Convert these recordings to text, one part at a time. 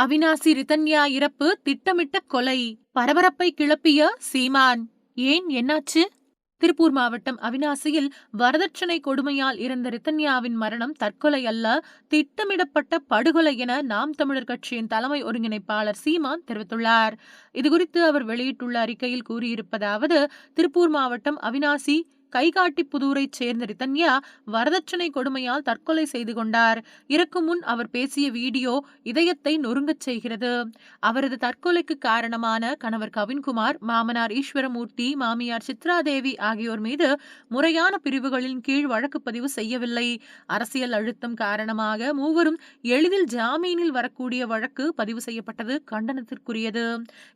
அவினாசி ரிதன்யா இறப்பு திட்டமிட்ட கொலை. பரபரப்பை கிளப்பிய சீமான். ஏன் என்னாச்சு? திருப்பூர் மாவட்டம் அவினாசியில் வரதட்சணை கொடுமையால் இறந்த ரித்தன்யாவின் மரணம் தற்கொலை அல்ல திட்டமிடப்பட்ட படுகொலை என நாம் தமிழர் கட்சியின் தலைமை ஒருங்கிணைப்பாளர் சீமான் தெரிவித்துள்ளார். இதுகுறித்து அவர் வெளியிட்டுள்ள அறிக்கையில் கூறியிருப்பதாவது திருப்பூர் மாவட்டம் அவினாசி கைகாட்டி புதூரைச் சேர்ந்த ரிதன்யா வரதட்சணை கொடுமையால் தற்கொலை செய்து கொண்டார். இறக்கும் முன் அவர் பேசிய வீடியோ இதயத்தை நொறுங்கச் செய்கிறது. அவரது தற்கொலைக்கு காரணமான கணவர் கவின்குமார் மாமனார் ஈஸ்வரமூர்த்தி மாமியார் சித்ராதேவி ஆகியோர் மீது முறையான பிரிவுகளின் கீழ் வழக்கு பதிவு செய்யவில்லை. அரசியல் அழுத்தம் காரணமாக மூவரும் எளிதில் ஜாமீனில் வரக்கூடிய வழக்கு பதிவு செய்யப்பட்டது கண்டனத்திற்குரியது.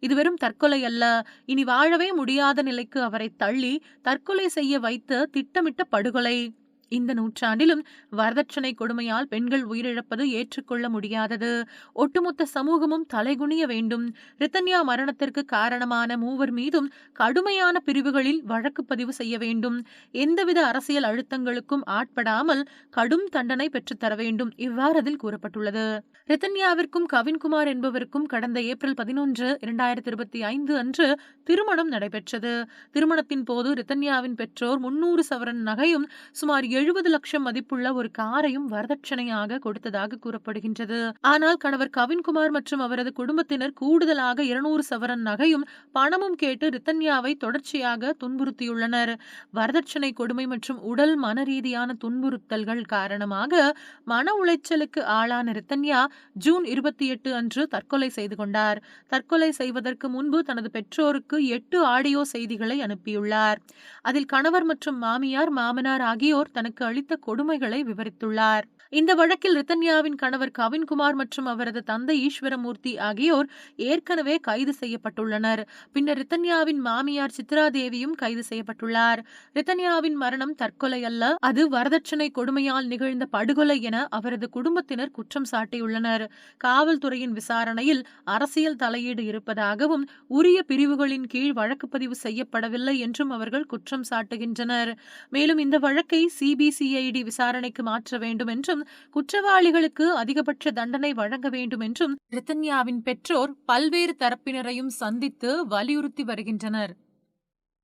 இது வெறும் தற்கொலை அல்ல. இனி வாழவே முடியாத நிலைக்கு அவரை தள்ளி தற்கொலை செய்ய வைத்து திட்டமிட்ட படுகொலை. இந்த நூற்றாண்டிலும் வரதட்சணை கொடுமையால் பெண்கள் உயிரிழப்பது ஏற்றுக்கொள்ள முடியாதது. ஒட்டுமொத்த சமூகமும் தலைகுனிய வேண்டும். ரித்தன்யா மரணத்திற்கு காரணமான மூவர் மீதும் கடுமையான பிரிவுகளில் வழக்கு பதிவு செய்ய வேண்டும். எந்தவித அரசியல் அழுத்தங்களுக்கும் ஆட்படாமல் கடும் தண்டனை பெற்றுத்தர வேண்டும். இவ்வாறு அதில் கூறப்பட்டுள்ளது. ரித்தன்யாவிற்கும் கவின்குமார் என்பவருக்கும் கடந்த ஏப்ரல் பதினொன்று இரண்டாயிரத்தி இருபத்தி ஐந்து அன்று திருமணம் நடைபெற்றது. திருமணத்தின் போது ரித்தன்யாவின் பெற்றோர் முன்னூறு சவரன் நகையும் சுமார் எழுபது லட்சம் மதிப்புள்ள ஒரு காரையும் வரதட்சணையாக கொடுத்ததாக கூறப்படுகின்றது. ஆனால் கணவர் கவின்குமார் மற்றும் அவரது குடும்பத்தினர் கூடுதலாக இருநூறு சவரன் நகையும் பணமும் கேட்டு ரித்தன்யாவை தொடர்ச்சியாக துன்புறுத்தியுள்ளனர். வரதட்சணை கொடுமை மற்றும் உடல் மன ரீதியான துன்புறுத்தல்கள் காரணமாக மன உளைச்சலுக்கு ஆளான ரித்தன்யா ஜூன் இருபத்தி எட்டு அன்று தற்கொலை செய்து கொண்டார். தற்கொலை செய்வதற்கு முன்பு தனது பெற்றோருக்கு எட்டு ஆடியோ செய்திகளை அனுப்பியுள்ளார். அதில் கணவர் மற்றும் மாமியார் மாமனார் ஆகியோர் தனக்கு தனக்கு அளித்த கொடுமைகளை விவரித்துள்ளார். இந்த வழக்கில் ரித்தன்யாவின் கணவர் கவின்குமார் மற்றும் அவரது தந்தை ஈஸ்வரமூர்த்தி ஆகியோர் ஏற்கனவே கைது செய்யப்பட்டுள்ளனர். பின்னர் ரித்தன்யாவின் மாமியார் சித்ராதேவியும் கைது செய்யப்பட்டுள்ளார். ரித்தன்யாவின் மரணம் தற்கொலை அல்ல அது வரதட்சணை கொடுமையால் நிகழ்ந்த படுகொலை என அவரது குடும்பத்தினர் குற்றம் சாட்டியுள்ளனர். காவல்துறையின் விசாரணையில் அரசியல் தலையீடு இருப்பதாகவும் உரிய பிரிவுகளின் கீழ் வழக்கு பதிவு செய்யப்படவில்லை என்றும் அவர்கள் குற்றம் சாட்டுகின்றனர். மேலும் இந்த வழக்கை சிபிசிஐடி விசாரணைக்கு மாற்ற வேண்டும் என்றும் குற்றவாளிகளுக்கு அதிகபட்ச தண்டனை வழங்க வேண்டும் என்றும் ரித்தன்யாவின் பெற்றோர் பல்வேறு தரப்பினரையும் சந்தித்து வலியுறுத்தி வருகின்றனர்.